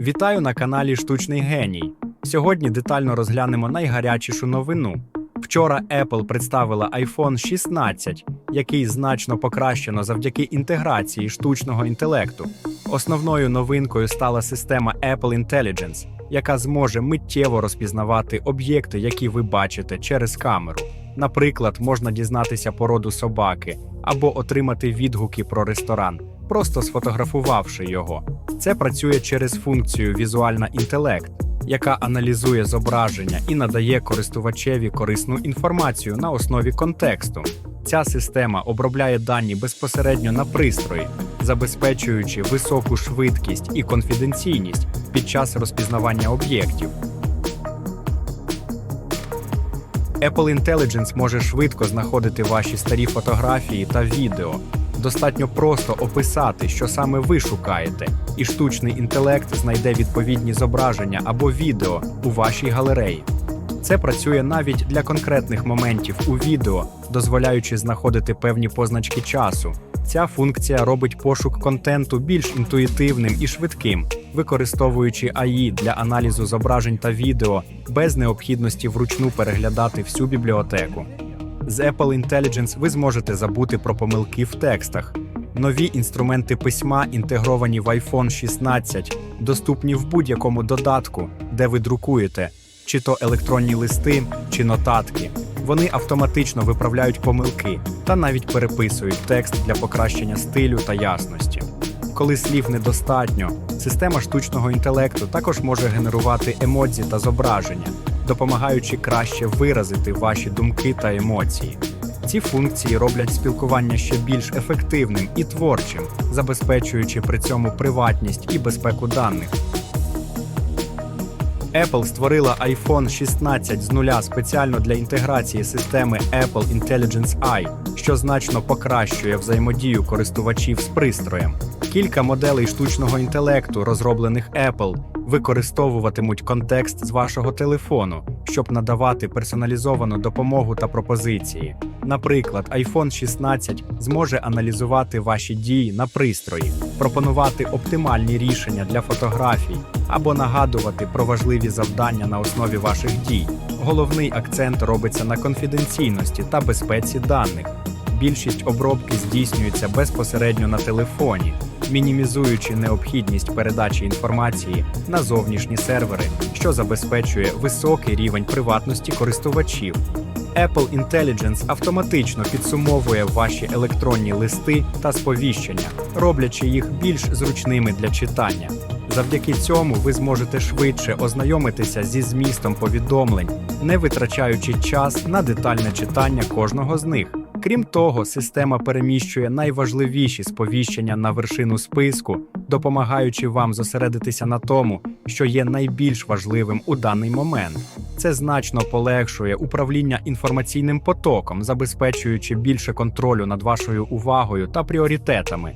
Вітаю на каналі Штучний Геній. Сьогодні детально розглянемо найгарячішу новину. Вчора Apple представила iPhone 16, який значно покращено завдяки інтеграції штучного інтелекту. Основною новинкою стала система Apple Intelligence, яка зможе миттєво розпізнавати об'єкти, які ви бачите через камеру. Наприклад, можна дізнатися породу собаки або отримати відгуки про ресторан, просто сфотографувавши його. Це працює через функцію візуальна інтелект, яка аналізує зображення і надає користувачеві корисну інформацію на основі контексту. Ця система обробляє дані безпосередньо на пристрої, забезпечуючи високу швидкість і конфіденційність під час розпізнавання об'єктів. Apple Intelligence може швидко знаходити ваші старі фотографії та відео. Достатньо просто описати, що саме ви шукаєте, і штучний інтелект знайде відповідні зображення або відео у вашій галереї. Це працює навіть для конкретних моментів у відео, дозволяючи знаходити певні позначки часу. Ця функція робить пошук контенту більш інтуїтивним і швидким, використовуючи AI для аналізу зображень та відео без необхідності вручну переглядати всю бібліотеку. З Apple Intelligence ви зможете забути про помилки в текстах. Нові інструменти письма, інтегровані в iPhone 16, доступні в будь-якому додатку, де ви друкуєте, чи то електронні листи, чи нотатки. Вони автоматично виправляють помилки та навіть переписують текст для покращення стилю та ясності. Коли слів недостатньо, система штучного інтелекту також може генерувати емодзі та зображення, допомагаючи краще виразити ваші думки та емоції. Ці функції роблять спілкування ще більш ефективним і творчим, забезпечуючи при цьому приватність і безпеку даних. Apple створила iPhone 16 з нуля спеціально для інтеграції системи Apple Intelligence Eye, що значно покращує взаємодію користувачів з пристроєм. Кілька моделей штучного інтелекту, розроблених Apple, використовуватимуть контекст з вашого телефону, щоб надавати персоналізовану допомогу та пропозиції. Наприклад, iPhone 16 зможе аналізувати ваші дії на пристрої, пропонувати оптимальні рішення для фотографій або нагадувати про важливі завдання на основі ваших дій. Головний акцент робиться на конфіденційності та безпеці даних. Більшість обробки здійснюється безпосередньо на телефоні, мінімізуючи необхідність передачі інформації на зовнішні сервери, що забезпечує високий рівень приватності користувачів. Apple Intelligence автоматично підсумовує ваші електронні листи та сповіщення, роблячи їх більш зручними для читання. Завдяки цьому ви зможете швидше ознайомитися зі змістом повідомлень, не витрачаючи час на детальне читання кожного з них. Крім того, система переміщує найважливіші сповіщення на вершину списку, допомагаючи вам зосередитися на тому, що є найбільш важливим у даний момент. Це значно полегшує управління інформаційним потоком, забезпечуючи більше контролю над вашою увагою та пріоритетами.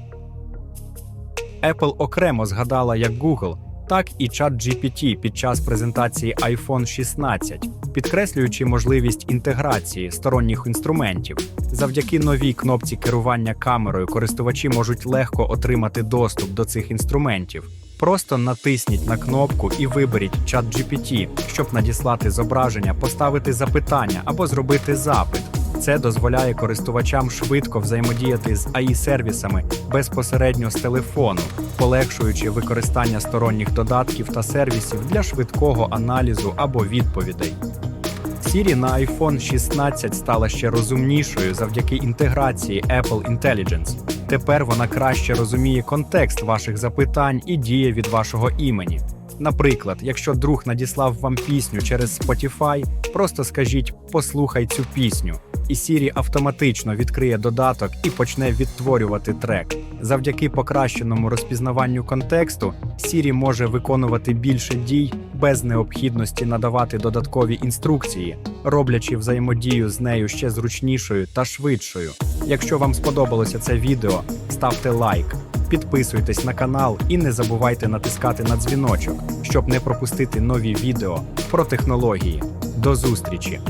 Apple окремо згадала як Google, так і ChatGPT під час презентації iPhone 16, підкреслюючи можливість інтеграції сторонніх інструментів. Завдяки новій кнопці керування камерою користувачі можуть легко отримати доступ до цих інструментів. Просто натисніть на кнопку і виберіть ChatGPT, щоб надіслати зображення, поставити запитання або зробити запит. Це дозволяє користувачам швидко взаємодіяти з AI-сервісами безпосередньо з телефону, полегшуючи використання сторонніх додатків та сервісів для швидкого аналізу або відповідей. Siri на iPhone 16 стала ще розумнішою завдяки інтеграції Apple Intelligence. Тепер вона краще розуміє контекст ваших запитань і діє від вашого імені. Наприклад, якщо друг надіслав вам пісню через Spotify, просто скажіть послухай цю пісню, і Siri автоматично відкриє додаток і почне відтворювати трек. Завдяки покращеному розпізнаванню контексту, Siri може виконувати більше дій без необхідності надавати додаткові інструкції, роблячи взаємодію з нею ще зручнішою та швидшою. Якщо вам сподобалося це відео, ставте лайк. Підписуйтесь на канал і не забувайте натискати на дзвіночок, щоб не пропустити нові відео про технології. До зустрічі!